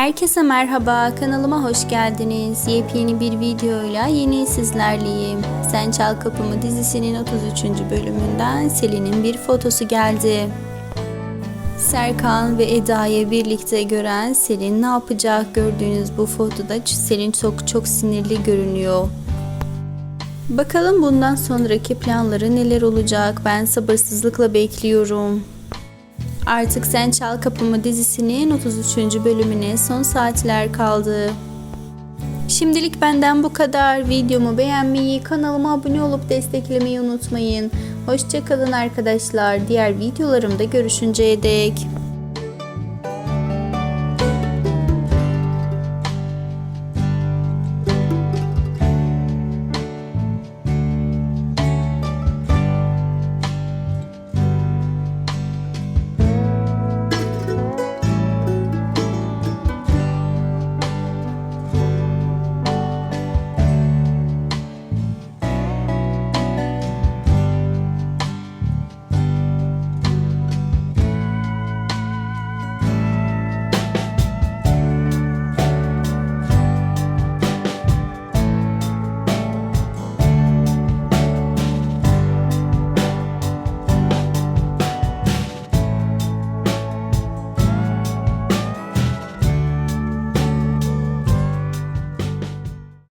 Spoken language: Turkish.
Herkese merhaba, kanalıma hoş geldiniz. Yepyeni bir videoyla yeni sizlerleyim. Sen Çal Kapımı dizisinin 33. bölümünden Selin'in bir fotosu geldi. Serkan ve Eda'yı birlikte gören Selin ne yapacak? Gördüğünüz bu fotoda Selin çok çok sinirli görünüyor. Bakalım bundan sonraki planları neler olacak? Ben sabırsızlıkla bekliyorum. Artık Sen Çal Kapımı dizisinin 33. bölümüne son saatler kaldı. Şimdilik benden bu kadar. Videomu beğenmeyi, kanalıma abone olup desteklemeyi unutmayın. Hoşçakalın arkadaşlar. Diğer videolarımda görüşünceye dek.